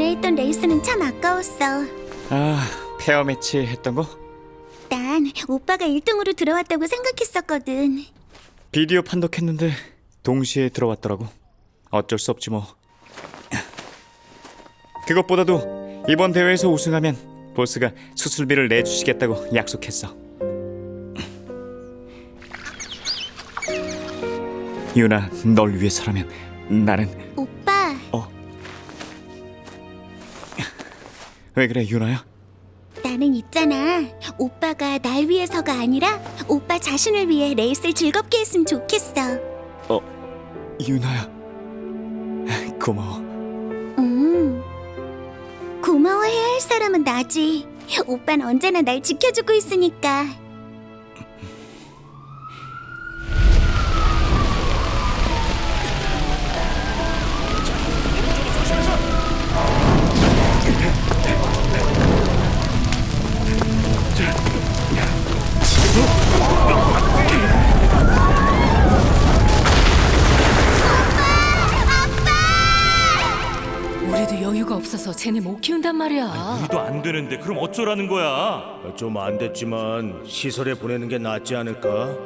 전에 했던 레이스는 참 아까웠어. 아, 페어 매치 했던 거? 난 오빠가 1등으로 들어왔다고 생각했었거든. 비디오 판독했는데 동시에 들어왔더라고. 어쩔 수 없지 뭐. 그것보다도 이번 대회에서 우승하면 보스가 수술비를 내주시겠다고 약속했어. 유나, 널 위해서라면 나는 오빠, 왜 그래 유나야? 나는 있잖아. 오빠가 날 위해서가 아니라 오빠 자신을 위해 레이스를 즐겁게 했으면 좋겠어. 어, 유나야. 고마워. 음. 고마워해야 할 사람은 나지. 오빠는 언제나 날 지켜주고 있으니까. 쟤네 못 키운단 말이야. 일도 안 되는데 그럼 어쩌라는 거야? 좀 안 됐지만 시설에 보내는 게 낫지 않을까?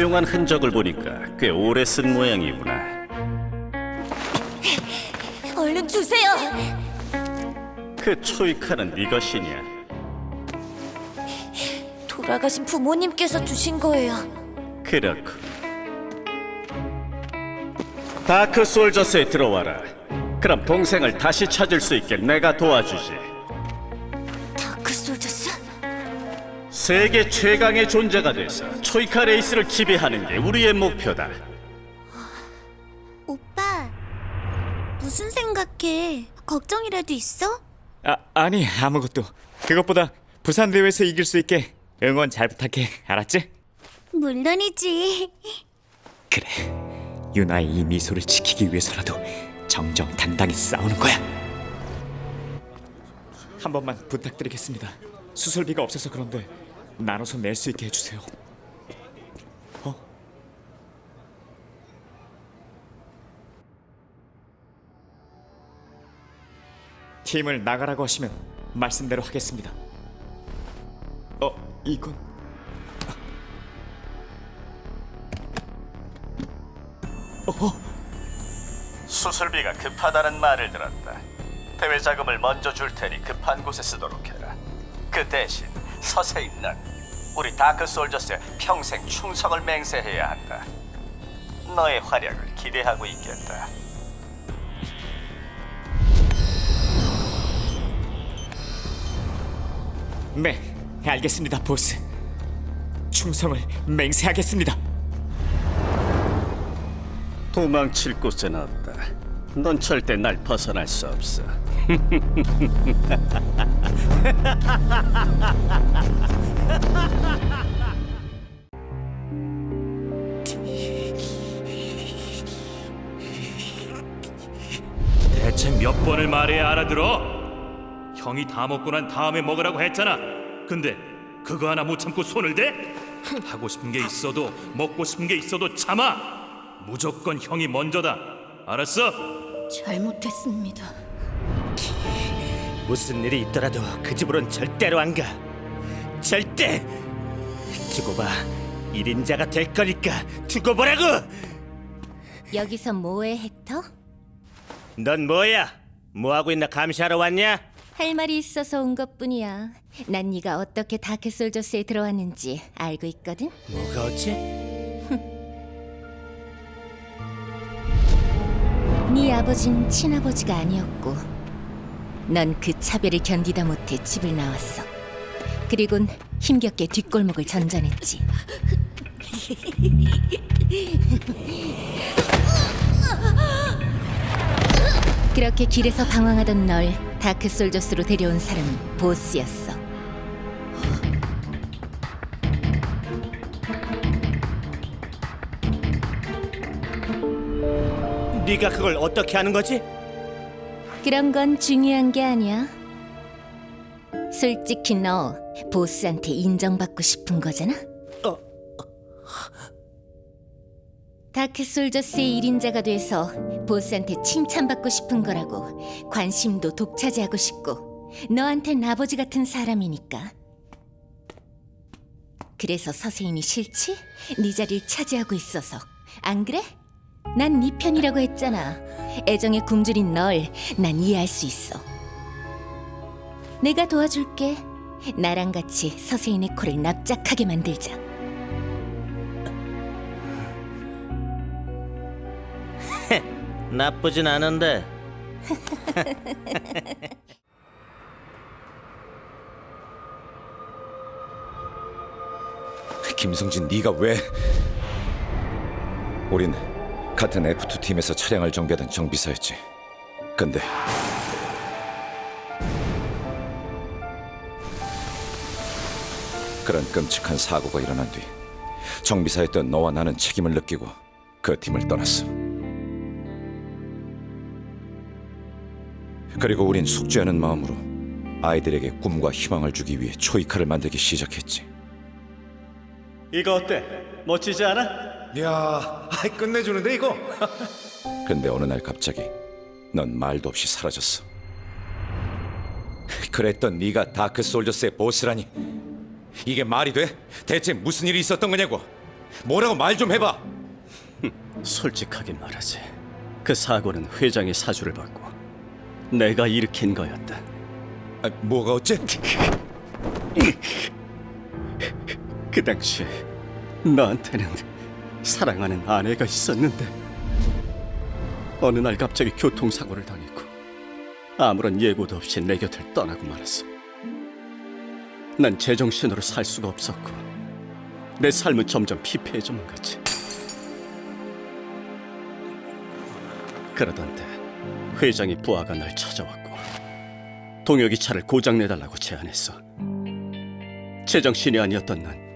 사용한 흔적을 보니까 꽤 오래 쓴 모양이구나. 얼른 주세요. 그 초이카는 네 것이냐? 돌아가신 부모님께서 주신 거예요. 그렇고. 다크 솔저스에 들어와라. 그럼 동생을 다시 찾을 수 있게 내가 도와주지. 다크 솔저스? 세계 최강의 존재가 돼서 초이카 레이스를 지배하는 게 우리의 목표다. 오빠, 무슨 생각해? 걱정이라도 있어? 아, 아니 아무것도. 그것보다 부산 대회에서 이길 수 있게 응원 잘 부탁해. 알았지? 물론이지. 그래. 유나의 이 미소를 지키기 위해서라도 정정당당히 싸우는 거야. 한 번만 부탁드리겠습니다. 수술비가 없어서 그런데 나눠서 낼 수 있게 해주세요. 어? 팀을 나가라고 하시면 말씀대로 하겠습니다. 어, 이건 수술비가 급하다는 말을 들었다. 대회 자금을 먼저 줄 테니 급한 곳에 쓰도록 해라. 그 대신 서서히 넌 우리 다크 솔저스에 평생 충성을 맹세해야 한다. 너의 활약을 기대하고 있겠다. 네, 알겠습니다, 보스. 충성을 맹세하겠습니다. 도망칠 곳은 없다. 넌 절대 날 벗어날 수 없어. 대체 몇 번을 말해야 알아들어? 형이 다 먹고 난 다음에 먹으라고 했잖아. 근데 그거 하나 못 참고 손을 대? 하고 싶은 게 있어도 먹고 싶은 게 있어도 참아. 무조건 형이 먼저다. 알았어? 잘못했습니다. 무슨 일이 있더라도 그 집으론 절대로 안 가. 절대. 두고 봐. 1인자가 될 거니까 두고 보라고. 여기서 뭐해, 헥터? 넌 뭐야? 뭐 하고 있나 감시하러 왔냐? 할 말이 있어서 온 것뿐이야. 난 네가 어떻게 다크 솔저스에 들어왔는지 알고 있거든. 뭐가 어째? 네 아버진 친아버지가 아니었고 넌 그 차별을 견디다 못해 집을 나왔어. 그리곤 힘겹게 뒷골목을 전전했지. 그렇게 길에서 방황하던 널 다크 솔저스로 데려온 사람은 보스였어. 네가 그걸 어떻게 하는 거지? 그런 건 중요한 게 아니야. 솔직히 너 보스한테 인정받고 싶은 거잖아. 어. 다크 솔저스의 1인자가 돼서 보스한테 칭찬받고 싶은 거라고 관심도 독차지하고 싶고 너한텐 아버지 같은 사람이니까. 그래서 서세인이 싫지? 네 자리를 차지하고 있어서 안 그래? 난 네 편이라고 했잖아. 애정의 굶주린 널 난 이해할 수 있어. 내가 도와줄게. 나랑 같이 서세인의 코를 납작하게 만들자. 나쁘진 않은데 김성진 네가 왜? 우린 같은 F2 팀에서 차량을 정비하던 정비사였지. 근데 그런 끔찍한 사고가 일어난 뒤 정비사였던 너와 나는 책임을 느끼고 그 팀을 떠났어. 그리고 우린 숙제하는 마음으로 아이들에게 꿈과 희망을 주기 위해 초이카를 만들기 시작했지. 이거 어때? 멋지지 않아? 야, 아이 끝내주는데 이거. 근데 어느 날 갑자기 넌 말도 없이 사라졌어. 그랬던 네가 다크 솔저스의 보스라니 이게 말이 돼? 대체 무슨 일이 있었던 거냐고? 뭐라고 말 좀 해봐. 솔직하게 말하지. 그 사고는 회장의 사주를 받고 내가 일으킨 거였다. 아, 뭐가 어째? 그 당시에 나한테는 사랑하는 아내가 있었는데 어느 날 갑자기 교통사고를 당했고 아무런 예고도 없이 내 곁을 떠나고 말았어. 난 제정신으로 살 수가 없었고 내 삶은 점점 피폐해져만 갔지. 그러던데 회장이 부하가 날 찾아왔고 동혁이 차를 고장 내달라고 제안했어. 제정신이 아니었던 난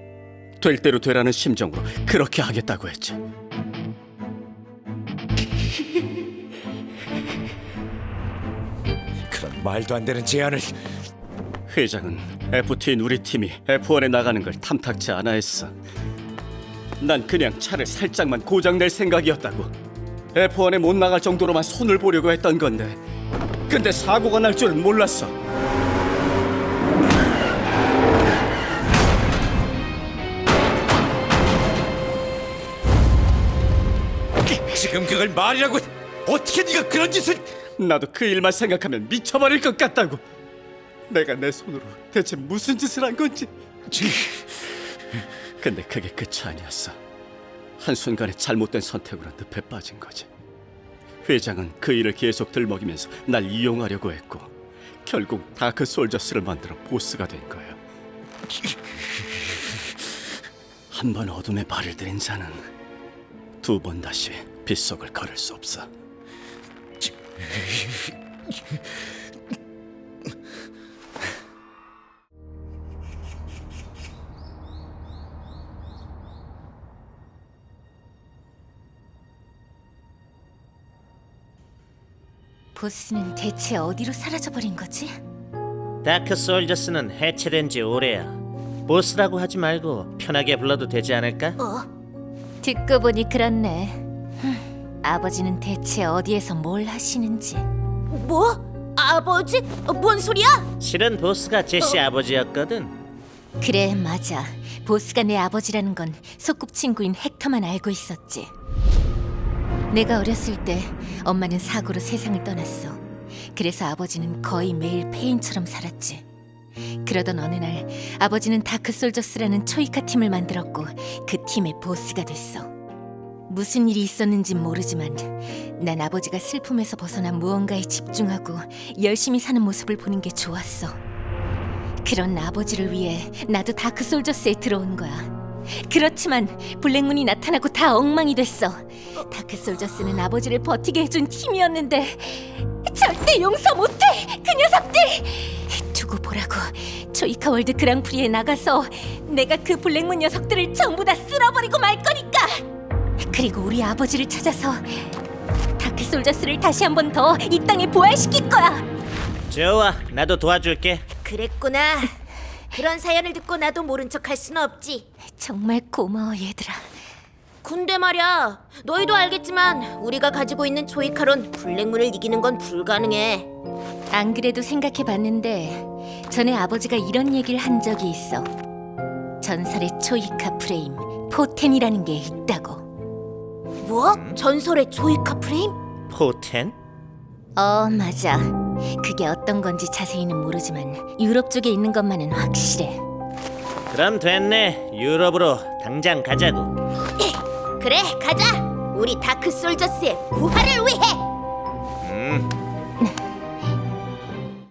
될 대로 되라는 심정으로 그렇게 하겠다고 했지. 그런 말도 안 되는 제안을 회장은 FT인 우리 팀이 F1에 나가는 걸 탐탁지 않아 했어. 난 그냥 차를 살짝만 고장 낼 생각이었다고. F1에 못 나갈 정도로만 손을 보려고 했던 건데. 근데 사고가 날 줄은 몰랐어. 그걸 말이라고 어떻게 네가 그런 짓을 나도 그 일만 생각하면 미쳐버릴 것 같다고. 내가 내 손으로 대체 무슨 짓을 한 건지. 근데 그게 끝이 아니었어. 한순간에 잘못된 선택으로 늪에 빠진 거지. 회장은 그 일을 계속 들먹이면서 날 이용하려고 했고 결국 다크 솔저스를 만들어 보스가 된 거야. 한 번 어둠에 발을 들인 자는 두 번 다시 빗속을 걸을 수 없어. 보스는 대체 어디로 사라져버린 거지? 다크 솔저스는 해체된 지 오래야 보스라고 하지 말고 편하게 불러도 되지 않을까? 듣고 보니 그렇네. 흠, 아버지는 대체 어디에서 뭘 하시는지. 뭐? 아버지? 뭔 소리야? 실은 보스가 제시 아버지였거든 그래 맞아. 보스가 내 아버지라는 건 소꿉친구인 헥터만 알고 있었지. 내가 어렸을 때 엄마는 사고로 세상을 떠났어. 그래서 아버지는 거의 매일 폐인처럼 살았지. 그러던 어느 날 아버지는 다크 솔저스라는 초이카 팀을 만들었고 그 팀의 보스가 됐어. 무슨 일이 있었는진 모르지만 난 아버지가 슬픔에서 벗어나 무언가에 집중하고 열심히 사는 모습을 보는 게 좋았어. 그런 아버지를 위해 나도 다크 솔저스에 들어온 거야. 그렇지만 블랙문이 나타나고 다 엉망이 됐어. 다크 솔저스는 아버지를 버티게 해준 팀이었는데 절대 용서 못해 그 녀석들. 두고 보라고 조이카 월드 그랑프리에 나가서 내가 그 블랙문 녀석들을 전부 다 쓸어버리고 말 거니까. 그리고 우리 아버지를 찾아서 다크 솔저스를 다시 한 번 더 이 땅에 부활시킬 거야. 좋아, 나도 도와줄게. 그랬구나. 그런 사연을 듣고 나도 모른 척 할 수는 없지. 정말 고마워 얘들아. 근데 말이야, 너희도 알겠지만 우리가 가지고 있는 조이카론 블랙문을 이기는 건 불가능해. 안 그래도 생각해봤는데 전에 아버지가 이런 얘기를 한 적이 있어. 전설의 초이카 프레임 포텐이라는 게 있다고. 뭐? 전설의 조이카 프레임? 포텐? 어 맞아. 그게 어떤 건지 자세히는 모르지만 유럽 쪽에 있는 것만은 확실해. 그럼 됐네. 유럽으로 당장 가자고. 그래, 가자. 우리 다크 솔저스의 부활을 위해. 음,